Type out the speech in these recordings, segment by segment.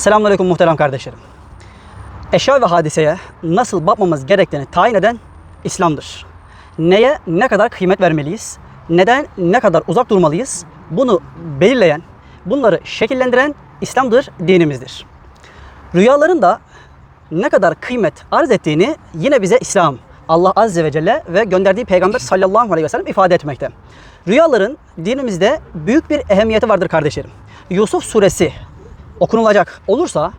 Selamünaleyküm muhterem kardeşlerim. Eşya ve hadiseye nasıl bakmamız gerektiğini tayin eden İslam'dır. Neye ne kadar kıymet vermeliyiz? Neden ne kadar uzak durmalıyız? Bunu belirleyen, bunları şekillendiren İslam'dır, dinimizdir. Rüyaların da ne kadar kıymet arz ettiğini yine bize İslam, Allah Azze ve Celle ve gönderdiği Peygamber sallallahu aleyhi ve sellem ifade etmekte. Rüyaların dinimizde büyük bir ehemmiyeti vardır kardeşlerim. Yusuf suresi okunulacak olursa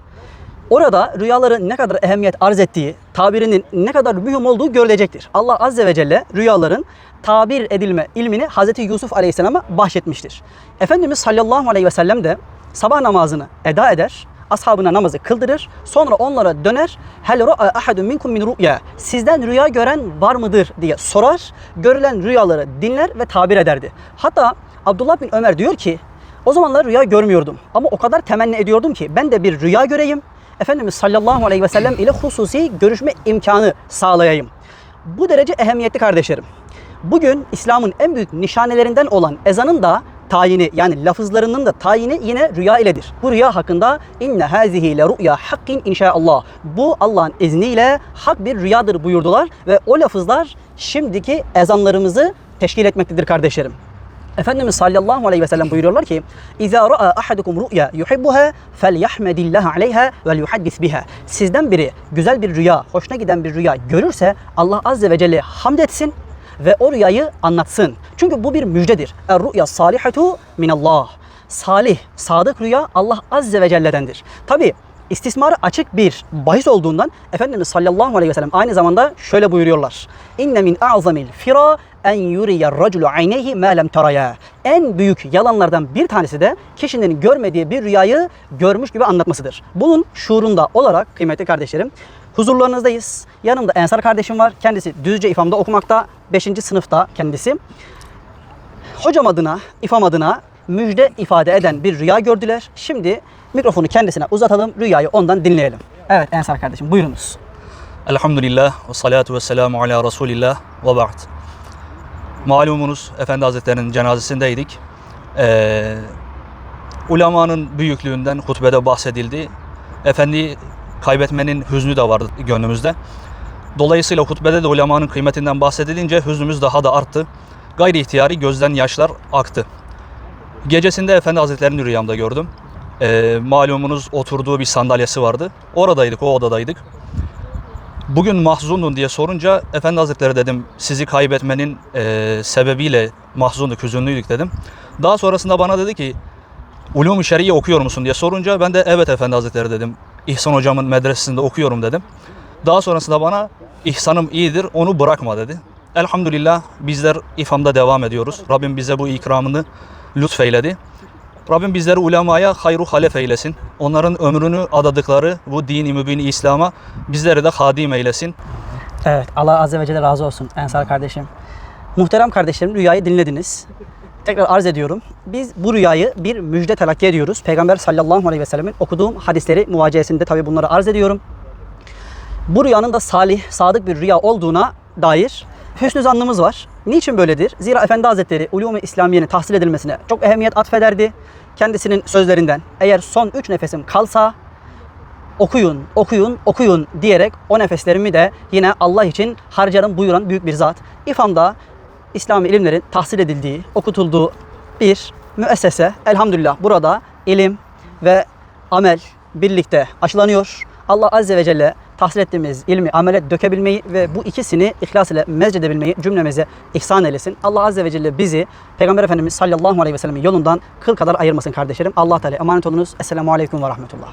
orada rüyaların ne kadar ehemmiyet arz ettiği, tabirinin ne kadar mühim olduğu görülecektir. Allah Azze ve Celle rüyaların tabir edilme ilmini Hazreti Yusuf Aleyhisselam'a bahşetmiştir. Efendimiz sallallahu aleyhi ve sellem de sabah namazını eda eder, ashabına namazı kıldırır. Sonra onlara döner. Hel ra'a ahadun minkum min ru'ya. Sizden rüya gören var mıdır diye sorar. Görülen rüyaları dinler ve tabir ederdi. Hatta Abdullah bin Ömer diyor ki o zamanlar rüya görmüyordum ama o kadar temenni ediyordum ki ben de bir rüya göreyim. Efendimiz sallallahu aleyhi ve sellem ile hususi görüşme imkanı sağlayayım. Bu derece ehemmiyetli kardeşlerim. Bugün İslam'ın en büyük nişanelerinden olan ezanın da tayini yani lafızlarının da tayini yine rüya iledir. Bu rüya hakkında inne hazihi le ru'ya hakkin inşaallah. Bu Allah'ın izniyle hak bir rüyadır buyurdular ve o lafızlar şimdiki ezanlarımızı teşkil etmektedir kardeşlerim. Efendimiz sallallahu aleyhi ve sellem buyuruyorlar ki İzâ ra'a ahadukum ru'ya yuhibbuha felyahmedillah aleyha ve yuhaddis biha. Sizden biri güzel bir rüya, hoşuna giden bir rüya görürse Allah azze ve celle hamd etsin ve o rüyayı anlatsın. Çünkü bu bir müjdedir. Er-ru'ya salihatu minallah. Salih, sadık rüya Allah azze ve celle'dendir. Tabi istismarı açık bir bahis olduğundan Efendimiz sallallahu aleyhi ve sellem aynı zamanda şöyle buyuruyorlar. İnne min a'zamil fira en yuriya raculu ayneyhi ma lem taraya. En büyük yalanlardan bir tanesi de kişinin görmediği bir rüyayı görmüş gibi anlatmasıdır. Bunun şuurunda olarak kıymetli kardeşlerim huzurlarınızdayız. Yanımda Ensar kardeşim var. Kendisi Düzce İFAM'da okumakta. 5. sınıfta kendisi. Hocam adına, İFAM adına müjde ifade eden bir rüya gördüler. Şimdi mikrofonu kendisine uzatalım. Rüyayı ondan dinleyelim. Evet Ensar kardeşim buyurunuz. Elhamdülillah ve salatu ve selamu ala Resulillah ve ba'd. Malumunuz Efendi Hazretleri'nin cenazesindeydik. Ee, ulemanın büyüklüğünden hutbede bahsedildi. Efendi kaybetmenin hüznü de vardı gönlümüzde. Dolayısıyla hutbede de ulemanın kıymetinden bahsedilince hüznümüz daha da arttı. Gayri ihtiyari gözden yaşlar aktı. Gecesinde Efendi Hazretleri'ni rüyamda gördüm. Ee, malumunuz oturduğu bir sandalyesi vardı. Oradaydık, o odadaydık. Bugün mahzundun diye sorunca Efendi Hazretleri dedim sizi kaybetmenin e, sebebiyle mahzunduk, hüzünlüydük dedim. Daha sonrasında bana dedi ki Ulum-u Şer'iye okuyor musun diye sorunca ben de evet Efendi Hazretleri dedim. İhsan hocamın medresesinde okuyorum dedim. Daha sonrasında bana ihsanım iyidir onu bırakma dedi. Elhamdülillah bizler İFAM'da devam ediyoruz. Rabbim bize bu ikramını lütfeyledi. Rabbim bizleri ulemaya hayru halef eylesin. Onların ömrünü adadıkları bu dini mübini İslam'a bizleri de hadim eylesin. Evet Allah azze ve celle razı olsun Ensar kardeşim. Muhterem kardeşlerim rüyayı dinlediniz. Tekrar arz ediyorum. Biz bu rüyayı bir müjde telakki ediyoruz. Peygamber sallallahu aleyhi ve sellemin okuduğum hadisleri muvaciyesinde tabi bunları arz ediyorum. Bu rüyanın da salih, sadık bir rüya olduğuna dair hüsnü zannımız var. Niçin böyledir? Zira Efendi Hazretleri ulûm-i İslamiye'nin tahsil edilmesine çok ehemmiyet atfederdi. Kendisinin sözlerinden eğer son üç nefesim kalsa okuyun, okuyun, okuyun diyerek o nefeslerimi de yine Allah için harcarım buyuran büyük bir zat. İFAM'da İslami ilimlerin tahsil edildiği, okutulduğu bir müessese. Elhamdülillah burada ilim ve amel birlikte aşılanıyor. Allah Azze ve Celle tahsil ettiğimiz ilmi amele dökebilmeyi ve bu ikisini ihlas ile mezcedebilmeyi cümlemize ihsan eylesin. Allah Azze ve Celle bizi Peygamber Efendimiz sallallahu aleyhi ve sellemin yolundan kıl kadar ayırmasın kardeşlerim. Allah Teala emanet olunuz. Esselamu aleyküm ve rahmetullah.